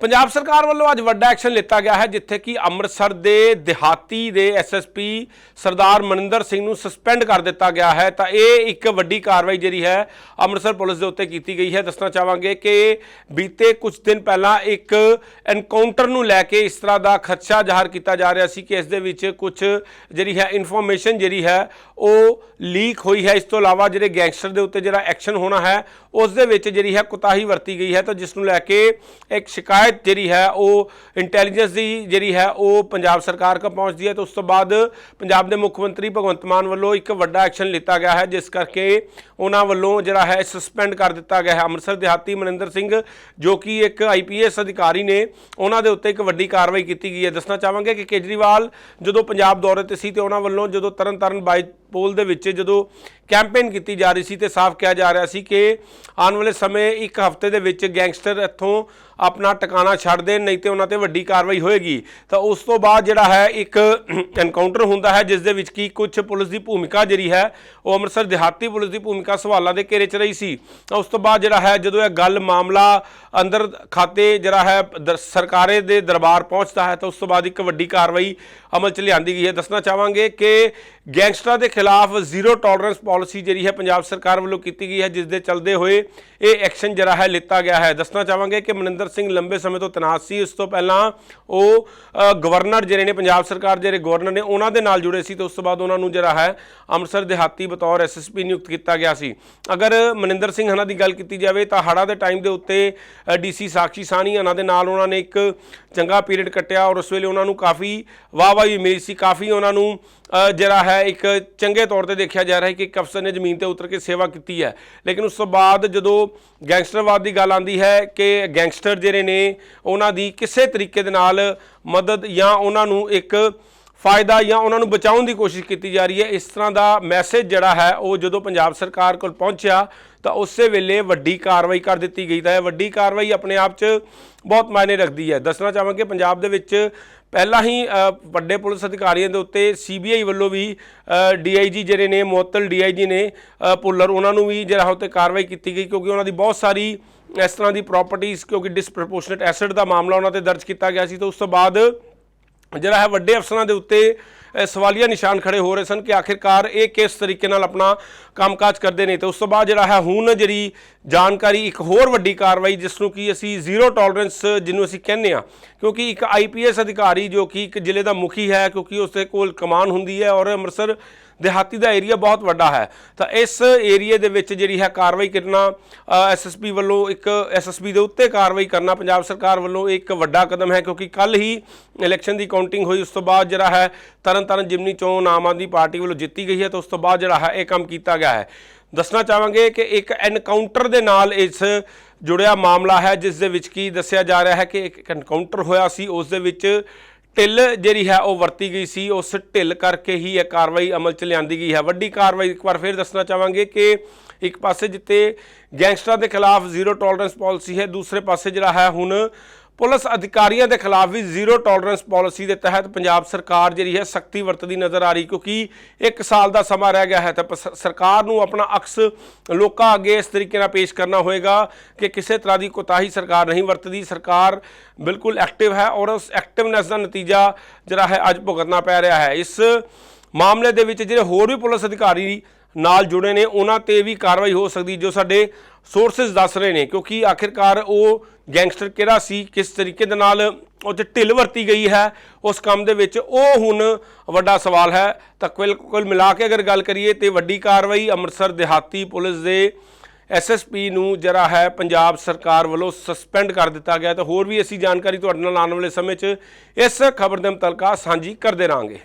ਪੰਜਾਬ ਸਰਕਾਰ ਵੱਲੋਂ ਅੱਜ ਵੱਡਾ ਐਕਸ਼ਨ ਲਿੱਤਾ ਗਿਆ ਹੈ, ਜਿੱਥੇ ਕਿ ਅੰਮ੍ਰਿਤਸਰ ਦੇ ਦਿਹਾਤੀ ਦੇ ਐਸਐਸਪੀ ਸਰਦਾਰ ਮਨਿੰਦਰ ਸਿੰਘ ਨੂੰ ਸਸਪੈਂਡ ਕਰ ਦਿੱਤਾ ਗਿਆ ਹੈ। ਤਾਂ ਇਹ ਇੱਕ ਵੱਡੀ ਕਾਰਵਾਈ ਜਿਹੜੀ ਹੈ ਅੰਮ੍ਰਿਤਸਰ ਪੁਲਿਸ ਦੇ ਉੱਤੇ ਕੀਤੀ ਗਈ ਹੈ। ਦੱਸਣਾ ਚਾਹਾਂਗੇ ਕਿ ਬੀਤੇ ਕੁਝ ਦਿਨ ਪਹਿਲਾਂ ਇੱਕ ਐਨਕਾਊਂਟਰ ਨੂੰ ਲੈ ਕੇ ਇਸ ਤਰ੍ਹਾਂ ਦਾ ਖਦਸ਼ਾ ਜ਼ਾਹਰ ਕੀਤਾ ਜਾ ਰਿਹਾ ਸੀ ਕਿ ਇਸ ਦੇ ਵਿੱਚ ਕੁਝ ਜਿਹੜੀ ਹੈ ਇਨਫੋਰਮੇਸ਼ਨ ਜਿਹੜੀ ਹੈ ਉਹ ਲੀਕ ਹੋਈ ਹੈ। ਇਸ ਤੋਂ ਇਲਾਵਾ ਜਿਹੜੇ ਗੈਂਗਸਟਰ ਦੇ ਉੱਤੇ ਜਿਹੜਾ ਐਕਸ਼ਨ ਹੋਣਾ ਹੈ, ਉਸ ਦੇ ਵਿੱਚ ਜਿਹੜੀ ਹੈ ਕੁਤਾਹੀ ਵਰਤੀ ਗਈ ਹੈ। ਤਾਂ ਜਿਸ ਨੂੰ ਲੈ ਕੇ ਇੱਕ ਸ਼ਿਕਾਇਤ ਜਿਹੜੀ ਹੈ ਉਹ ਇੰਟੈਲੀਜੈਂਸ ਦੀ ਜਿਹੜੀ ਹੈ ਉਹ ਪੰਜਾਬ ਸਰਕਾਰ ਕੋਲ ਪਹੁੰਚਦੀ ਹੈ ਤੇ ਉਸ ਤੋਂ ਬਾਅਦ ਪੰਜਾਬ ਦੇ ਮੁੱਖ ਮੰਤਰੀ ਭਗਵੰਤ ਮਾਨ ਵੱਲੋਂ ਇੱਕ ਵੱਡਾ ਐਕਸ਼ਨ ਲਿੱਤਾ ਗਿਆ ਹੈ, ਜਿਸ ਕਰਕੇ ਉਹਨਾਂ ਵੱਲੋਂ ਜਿਹੜਾ ਹੈ ਸਸਪੈਂਡ ਕਰ ਦਿੱਤਾ ਗਿਆ ਹੈ। ਅੰਮ੍ਰਿਤਸਰ ਦਿਹਾਤੀ ਮਨਿੰਦਰ ਸਿੰਘ ਜੋ ਕਿ ਇੱਕ ਆਈਪੀਐਸ ਅਧਿਕਾਰੀ ਨੇ, ਉਹਨਾਂ ਦੇ ਉੱਤੇ ਇੱਕ ਵੱਡੀ ਕਾਰਵਾਈ ਕੀਤੀ ਗਈ ਹੈ। ਦੱਸਣਾ ਚਾਹਾਂਗੇ ਕਿ ਕੇਜਰੀਵਾਲ ਜਦੋਂ ਪੰਜਾਬ ਦੌਰੇ ਤੇ ਸੀ ਤੇ ਉਹਨਾਂ ਵੱਲੋਂ ਜਦੋਂ ਤਰਨਤਾਰਨ ਬਾਈ ਪੋਲ ਦੇ ਵਿੱਚ ਜਦੋਂ ਕੈਂਪੇਨ ਕੀਤੀ ਜਾ ਰਹੀ ਸੀ ਤੇ ਸਾਫ਼ ਕਿਹਾ ਜਾ ਰਿਹਾ ਸੀ ਕਿ ਆਉਣ ਵਾਲੇ ਸਮੇਂ ਇੱਕ ਹਫ਼ਤੇ ਦੇ ਵਿੱਚ ਗੈਂਗਸਟਰ ਇੱਥੋਂ ਆਪਣਾ ਟਿਕਾਣਾ ਛੱਡ ਦੇਣ, ਨਹੀਂ ਤੇ ਉਹਨਾਂ ਤੇ ਵੱਡੀ ਕਾਰਵਾਈ ਹੋਏਗੀ। ਤਾਂ ਉਸ ਤੋਂ ਬਾਅਦ ਜਿਹੜਾ ਹੈ ਇੱਕ ਐਨਕਾਊਂਟਰ ਹੁੰਦਾ ਹੈ, ਜਿਸ ਦੇ ਵਿੱਚ ਕੀ ਕੁਝ ਪੁਲਿਸ ਦੀ ਭੂਮਿਕਾ ਜਿਹੜੀ ਹੈ, ਉਹ ਅੰਮ੍ਰਿਤਸਰ ਦਿਹਾਤੀ ਪੁਲਿਸ ਦੀ ਭੂਮਿਕਾ ਸਵਾਲਾਂ ਦੇ ਘੇਰੇ 'ਚ ਰਹੀ ਸੀ। ਤਾਂ ਉਸ ਤੋਂ ਬਾਅਦ ਜਿਹੜਾ ਹੈ, ਜਦੋਂ ਇਹ ਗੱਲ ਮਾਮਲਾ ਅੰਦਰ ਖਾਤੇ ਜਿਹੜਾ ਹੈ, ਦਰ- ਸਰਕਾਰੇ ਦੇ ਦਰਬਾਰ ਪਹੁੰਚਦਾ ਹੈ, ਤਾਂ ਉਸ ਤੋਂ ਬਾਅਦ ਇੱਕ ਵੱਡੀ ਕਾਰਵਾਈ ਅਮਲ 'ਚ ਲਿਆਂਦੀ ਗਈ ਹੈ। ਦੱਸਣਾ ਚਾਹਾਂਗੇ ਕਿ ਗੈਂਗਸਟਰਾਂ ਦੇ ਖਿਲਾਫ ਜ਼ੀਰੋ ਟੋਲਰੈਂਸ ਪਾਲਿਸੀ ਜਿਹੜੀ ਹੈ ਪੰਜਾਬ ਸਰਕਾਰ ਵੱਲੋਂ ਕੀਤੀ ਗਈ ਹੈ, ਜਿਸ ਦੇ ਚੱਲਦੇ ਹੋਏ ਇਹ ਐਕਸ਼ਨ ਜਿਹੜਾ ਹੈ ਲਿੱਤਾ ਗਿਆ ਹੈ। ਦੱਸਣਾ ਚਾਹਾਂਗੇ ਕਿ ਮਨਿੰਦਰ ਸਿੰਘ ਲੰਬੇ ਸਮੇਂ ਤੋਂ ਤਨਾਤ ਸੀ। ਉਸ ਤੋਂ ਪਹਿਲਾਂ ਉਹ ਗਵਰਨਰ ਜਿਹੜੇ ਨੇ ਪੰਜਾਬ ਸਰਕਾਰ ਜਿਹੜੇ ਗਵਰਨਰ ਨੇ, ਉਹਨਾਂ ਦੇ ਨਾਲ ਜੁੜੇ ਸੀ ਤੇ ਉਸ ਤੋਂ ਬਾਅਦ ਉਹਨਾਂ ਨੂੰ ਜਿਹੜਾ ਹੈ ਅੰਮ੍ਰਿਤਸਰ ਦਿਹਾਤੀ ਬਤੌਰ ਐਸਐਸਪੀ ਨਿਯੁਕਤ ਕੀਤਾ ਗਿਆ ਸੀ। ਅਗਰ ਮਨਿੰਦਰ ਸਿੰਘ ਹਨਾ ਦੀ ਗੱਲ ਕੀਤੀ ਜਾਵੇ ਤਾਂ ਹੜਾ ਦੇ ਟਾਈਮ ਦੇ ਉੱਤੇ ਡੀਸੀ ਸਾਕਸ਼ੀ ਸਾਨੀ ਹਨਾ ਦੇ ਨਾਲ ਉਹਨਾਂ ਨੇ ਇੱਕ ਚੰਗਾ ਪੀਰੀਅਡ ਕੱਟਿਆ ਔਰ ਉਸ ਵੇਲੇ ਉਹਨਾਂ ਨੂੰ ਕਾਫੀ ਵਾਹ ਵਾਹਵਾਹੀ ਮਿਲੀ ਸੀ, ਕਾਫੀ ਉਹਨਾਂ ਨੂੰ ਜਿਹੜਾ ਹੈ, ਇੱਕ ਚੰਗੇ ਤੌਰ ਤੇ ਦੇਖਿਆ ਜਾ ਰਿਹਾ ਹੈ ਕਿ ਇੱਕ ਅਫਸਰ ਨੇ ਜ਼ਮੀਨ ਤੇ ਉਤਰ ਕੇ ਸੇਵਾ ਕੀਤੀ ਹੈ। ਲੇਕਿਨ ਉਸ ਤੋਂ ਬਾਅਦ ਜਦੋਂ ਗੈਂਗਸਟਰਵਾਦ ਦੀ ਗੱਲ ਆਉਂਦੀ ਹੈ ਕਿ ਗੈਂਗਸਟਰ ਜਿਹੜੇ ਨੇ, ਉਹਨਾਂ ਦੀ ਕਿਸੇ ਤਰੀਕੇ ਦੇ ਨਾਲ ਮਦਦ ਜਾਂ ਉਹਨਾਂ ਨੂੰ ਇੱਕ ਫਾਇਦਾ ਜਾਂ ਉਹਨਾਂ ਨੂੰ ਬਚਾਉਣ ਦੀ ਕੋਸ਼ਿਸ਼ ਕੀਤੀ ਜਾ ਰਹੀ ਹੈ, ਇਸ ਤਰ੍ਹਾਂ ਦਾ ਮੈਸੇਜ ਜਿਹੜਾ ਹੈ, ਉਹ ਜਦੋਂ ਪੰਜਾਬ ਸਰਕਾਰ ਕੋਲ ਪਹੁੰਚਿਆ, ਤਾਂ ਉਸੇ ਵੇਲੇ ਵੱਡੀ ਕਾਰਵਾਈ ਕਰ ਦਿੱਤੀ ਗਈ। ਤਾਂ ਇਹ ਵੱਡੀ ਕਾਰਵਾਈ ਆਪਣੇ ਆਪ 'ਚ ਬਹੁਤ ਮਾਇਨੇ ਰੱਖਦੀ ਹੈ। ਦੱਸਣਾ ਚਾਹਾਂਗੇ ਪੰਜਾਬ ਦੇ ਵਿੱਚ ਪਹਿਲਾਂ ਹੀ ਵੱਡੇ ਪੁਲਿਸ ਅਧਿਕਾਰੀਆਂ ਦੇ ਉੱਤੇ ਸੀਬੀਆਈ ਵੱਲੋਂ ਵੀ ਡੀਆਈਜੀ ਜਿਹੜੇ ਨੇ ਮੁਅੱਤਲ ਡੀਆਈਜੀ ਨੇ ਅ, ਭੁੱਲਰ ਉਹਨਾਂ ਨੂੰ ਵੀ ਜਿਹੜਾ ਉੱਤੇ ਕਾਰਵਾਈ ਕੀਤੀ ਗਈ ਕਿਉਂਕਿ ਉਹਨਾਂ ਦੀ ਬਹੁਤ ਸਾਰੀ ਇਸ ਤਰ੍ਹਾਂ ਦੀ ਪ੍ਰਾਪਰਟੀਆਂ ਕਿਉਂਕਿ ਡਿਸਪ੍ਰੋਪੋਰਸ਼ਨੇਟ ਐਸੈਟ ਦਾ ਮਾਮਲਾ ਉਹਨਾਂ ਤੇ ਦਰਜ ਕੀਤਾ ਗਿਆ ਸੀ। ਤਾਂ ਉਸ ਤੋਂ ਬਾਅਦ ਜਿਹੜਾ ਹੈ ਵੱਡੇ ਅਫਸਰਾਂ ਦੇ ਉੱਤੇ ਅ, ਸਵਾਲੀਆ ਨਿਸ਼ਾਨ ਖੜੇ ਹੋ ਰਹੇ ਸਨ ਕਿ ਆਖਿਰਕਾਰ ਇਹ ਕਿਸ ਤਰੀਕੇ ਨਾਲ ਆਪਣਾ ਕੰਮਕਾਜ ਕਰਦੇ ਨੇ। ਤੇ ਉਸ ਤੋਂ ਬਾਅਦ ਜਿਹੜਾ ਹੈ ਹੁਣ ਜਿਹੜੀ ਜਾਣਕਾਰੀ ਇੱਕ ਹੋਰ ਵੱਡੀ ਕਾਰਵਾਈ ਜਿਸ ਨੂੰ ਕਿ ਅਸੀਂ ਜ਼ੀਰੋ ਟੋਲਰੈਂਸ ਜਿਹਨੂੰ ਅਸੀਂ ਕਹਿੰਦੇ ਆ ਕਿਉਂਕਿ ਇੱਕ ਆਈਪੀਐਸ ਅਧਿਕਾਰੀ ਜੋ ਕਿ ਇੱਕ ਜ਼ਿਲ੍ਹੇ ਦਾ ਮੁਖੀ ਹੈ ਕਿਉਂਕਿ ਉਸ ਦੇ ਕੋਲ ਕਮਾਨ ਹੁੰਦੀ ਹੈ ਔਰ ਅੰਮ੍ਰਿਤਸਰ ਦਿਹਾਤੀ ਦਾ ਏਰੀਆ ਬਹੁਤ ਵੱਡਾ ਹੈ। ਤਾਂ ਇਸ ਏਰੀਏ ਦੇ ਵਿੱਚ ਜਿਹੜੀ ਹੈ ਕਾਰਵਾਈ ਕਰਨਾ ਐਸਐਸਪੀ ਵੱਲੋਂ ਇੱਕ ਐਸਐਸਪੀ ਦੇ ਉੱਤੇ ਕਾਰਵਾਈ ਕਰਨਾ ਪੰਜਾਬ ਸਰਕਾਰ ਵੱਲੋਂ ਇੱਕ ਵੱਡਾ ਕਦਮ ਹੈ ਕਿਉਂਕਿ ਕੱਲ ਹੀ ਇਲੈਕਸ਼ਨ ਦੀ ਕਾਊਂਟਿੰਗ ਹੋਈ, ਉਸ ਤੋਂ ਬਾਅਦ ਜਿਹੜਾ ਹੈ ਤਰਨਤਾਰਨ ਜਿਮਨੀ ਚੋਣ ਆਮ ਆਦਮੀ ਪਾਰਟੀ ਵੱਲੋਂ ਜਿੱਤੀ ਗਈ ਹੈ ਤਾਂ ਉਸ ਤੋਂ ਬਾਅਦ ਜਿਹੜਾ ਹੈ ਇਹ ਕੰਮ ਕੀਤਾ ਗਿਆ ਹੈ। ਦੱਸਣਾ ਚਾਹਾਂਗੇ ਕਿ ਇੱਕ ਐਨਕਾਊਂਟਰ ਦੇ ਨਾਲ ਇਸ ਜੁੜਿਆ ਮਾਮਲਾ ਹੈ, ਜਿਸ ਦੇ ਵਿੱਚ ਕੀ ਦੱਸਿਆ ਜਾ ਰਿਹਾ ਹੈ ਕਿ ਇੱਕ ਐਨਕਾਊਂਟਰ ਹੋਇਆ ਸੀ, ਉਸ ਦੇ ਵਿੱਚ ਢਿੱਲ ਜਿਹੜੀ ਹੈ ਉਹ ਵਰਤੀ ਗਈ ਸੀ, ਉਸ ਢਿੱਲ ਕਰਕੇ ਹੀ ਇਹ ਕਾਰਵਾਈ ਅਮਲ ਚ ਲਿਆਂਦੀ ਗਈ ਹੈ। ਵੱਡੀ ਕਾਰਵਾਈ ਇੱਕ ਵਾਰ ਫਿਰ ਦੱਸਣਾ ਚਾਹਾਂਗੇ ਕਿ ਇੱਕ ਪਾਸੇ ਜਿੱਤੇ ਗੈਂਗਸਟਰਾਂ ਦੇ ਖਿਲਾਫ ਜ਼ੀਰੋ ਟੋਲਰੈਂਸ ਪਾਲਿਸੀ ਹੈ, ਦੂਸਰੇ ਪਾਸੇ ਜਿਹੜਾ ਹੈ ਹੁਣ ਪੁਲਿਸ ਅਧਿਕਾਰੀਆਂ ਦੇ ਖਿਲਾਫ ਵੀ ਜ਼ੀਰੋ ਟੋਲਰੈਂਸ ਪਾਲਿਸੀ ਦੇ ਤਹਿਤ ਪੰਜਾਬ ਸਰਕਾਰ ਜਿਹੜੀ ਹੈ ਸਖਤੀ ਵਰਤਦੀ ਨਜ਼ਰ ਆ ਰਹੀ, ਕਿਉਂਕਿ ਇੱਕ ਸਾਲ ਦਾ ਸਮਾਂ ਰਹਿ ਗਿਆ ਹੈ, ਤਾਂ ਸਰਕਾਰ ਨੂੰ ਆਪਣਾ ਅਕਸ ਲੋਕਾਂ ਅੱਗੇ ਇਸ ਤਰੀਕੇ ਨਾਲ ਪੇਸ਼ ਕਰਨਾ ਹੋਏਗਾ ਕਿ ਕਿਸੇ ਤਰ੍ਹਾਂ ਦੀ ਕੋਤਾਹੀ ਸਰਕਾਰ ਨਹੀਂ ਵਰਤਦੀ। ਸਰਕਾਰ ਬਿਲਕੁਲ ਐਕਟਿਵ ਹੈ ਔਰ ਉਸ ਐਕਟਿਵਨੈਸ ਦਾ ਨਤੀਜਾ ਜਿਹੜਾ ਹੈ ਅੱਜ ਭੁਗਤਣਾ ਪੈ ਰਿਹਾ ਹੈ। ਇਸ ਮਾਮਲੇ ਦੇ ਵਿੱਚ ਜਿਹੜੇ ਹੋਰ ਵੀ ਪੁਲਿਸ ਅਧਿਕਾਰੀ ਨਾਲ ਜੁੜੇ ਨੇ, ਉਹਨਾਂ ਤੇ ਵੀ ਕਾਰਵਾਈ ਹੋ ਸਕਦੀ, ਜੋ ਸਾਡੇ ਸੋਰਸਸ ਦੱਸ ਰਹੇ ਨੇ, ਕਿਉਂਕਿ ਆਖਿਰਕਾਰ ਉਹ ਗੈਂਗਸਟਰ ਕਿਹੜਾ ਸੀ, ਕਿਸ ਤਰੀਕੇ ਦੇ ਨਾਲ ਉਹ 'ਚ ਢਿੱਲ ਵਰਤੀ ਗਈ ਹੈ, ਉਸ ਕੰਮ ਦੇ ਵਿੱਚ ਉਹ ਹੁਣ ਵੱਡਾ ਸਵਾਲ ਹੈ। ਤਾਂ ਕੁੱਲ ਕੁੱਲ ਮਿਲਾ ਕੇ ਅਗਰ ਗੱਲ ਕਰੀਏ ਤੇ ਵੱਡੀ ਕਾਰਵਾਈ ਅੰਮ੍ਰਿਤਸਰ ਦਿਹਾਤੀ ਪੁਲਿਸ ਦੇ ਐਸਐਸਪੀ ਨੂੰ ਜਿਹੜਾ ਹੈ, ਪੰਜਾਬ ਸਰਕਾਰ ਵੱਲੋਂ ਸਸਪੈਂਡ ਕਰ ਦਿੱਤਾ ਗਿਆ। ਤਾਂ ਹੋਰ ਵੀ ਅਸੀਂ ਜਾਣਕਾਰੀ ਤੁਹਾਡੇ ਨਾਲ ਆਉਣ ਵਾਲੇ ਸਮੇਂ 'ਚ ਇਸ ਖਬਰ ਦੇ ਮੁਤਲਕਾ ਸਾਂਝੀ ਕਰਦੇ ਰਾਂਗੇ